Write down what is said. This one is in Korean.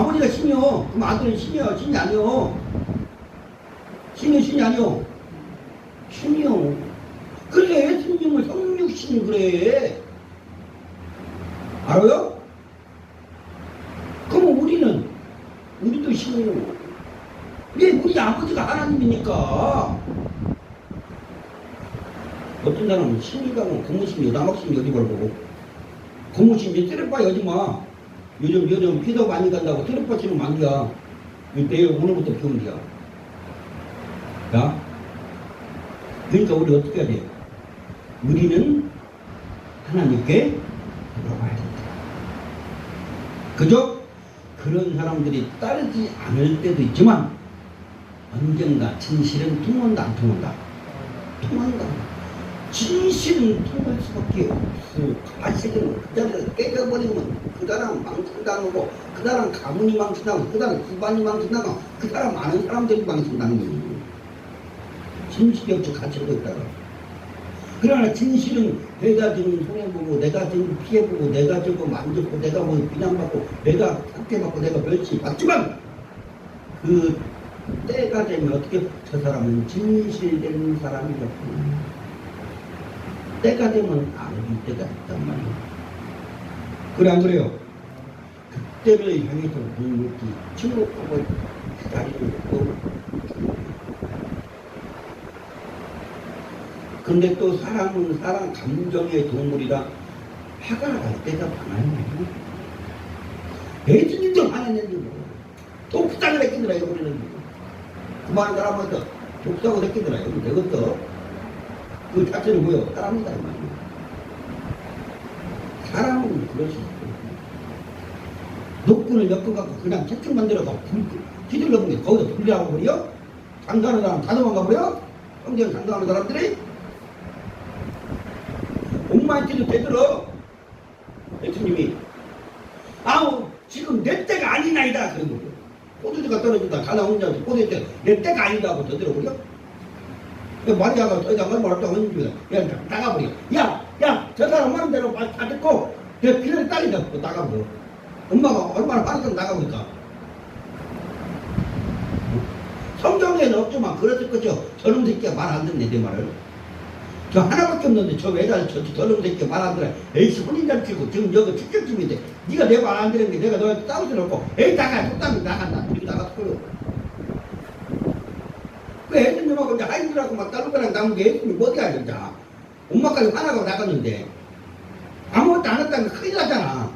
아버지가 신이요. 그럼 아들은 신이야. 신이 아니요. 신이 신이 아니요. 신이요. 그래, 예수님은 성육신 그래. 알아요? 그럼 우리는, 우리도 신이요. 왜 우리 아버지가 하나님이니까. 어떤 사람은 신이가 뭐 고무신, 여다막신 어디 걸고 고무신 이제 트레파 여지 마. 요즘 요즘 피도 많이 간다고 치면 만기야. 내일 오늘부터 비우면 돼야. 야? 그러니까 우리 어떻게 해야 돼? 우리는 하나님께 물어봐야 된다. 그죠? 그런 사람들이 따르지 않을 때도 있지만 언젠가 진실은 통한다 안 통한다? 통한다. 진실은 통할 수밖에 그 깨져버리면 그 사람 망신당하고 그 사람 가문이 망신당하고 그 사람 집안이 망신당하고 그 사람 많은 사람들이 망신당하는 거예요. 진실이 없이 갇혀져 있다가. 그러나 진실은 내가 지금 손해보고 내가 지금 피해보고 내가 저거 만졌고 내가 뭐 비난받고 내가 상태받고 내가 멸치 받지만 그 때가 되면 어떻게 저 사람은 진실된 사람이었구나. 때가 되면 알아줄 때가 있단 말이에요. 그래 안 그래요? 그때를 향해서 눈물이 침묵하고 기다리는 거 근데 또 사람은 사람 감정의 동물이라 화가 날 때가 많아요. 예수님도 화냈는데 뭐. 독상을 했겠더라요, 우리는. 그만 사람한테 독상을 했겠더라요. 그것도 그 자체는 뭐요? 사람이다, 이. 사람은 있어요. 녹군을 엮어갖고 그냥 책쭉 만들어서 불, 휘둘러 보니 거기서 불리하고 버려? 장사하는 사람 다 도망가 버려? 성경 장사하는 사람들이? 옥마이티도 되들어. 예수님이 아우 지금 내 때가 아니나이다 그런 거예요. 포도주가 떨어진다 가나 혼자 포도주 내 때가 아니다 하고 더들어버려. 마리아가 더 이상 얼마 없다고 했는데 야 나가버려. 야야 저 사람 말한 대로 말 다 듣고 내 피를 딸린다 고 나가버려. 엄마가 얼마나 빠르게 나가보니까. 성경에는 없지만 그랬을 거죠. 저놈 새끼가 말 안 듣네 내 말을. 저 하나밖에 없는데 저 외달 저 저놈 새끼 말안 들어. 에이씨 혼인잔치고 지금 여기 축제쯤인데 네가 내 말안게 내가 너한테 싸우지 놓고 에이 나가 속담이 나간다. 그리고 나갔어요. 그 애들님하고 이제 하이들하고 막 딸로가랑 남은 게 애들이 어디야 진짜. 엄마까지 화나고 나갔는데 아무것도 안 했다는 게 큰일 나잖아.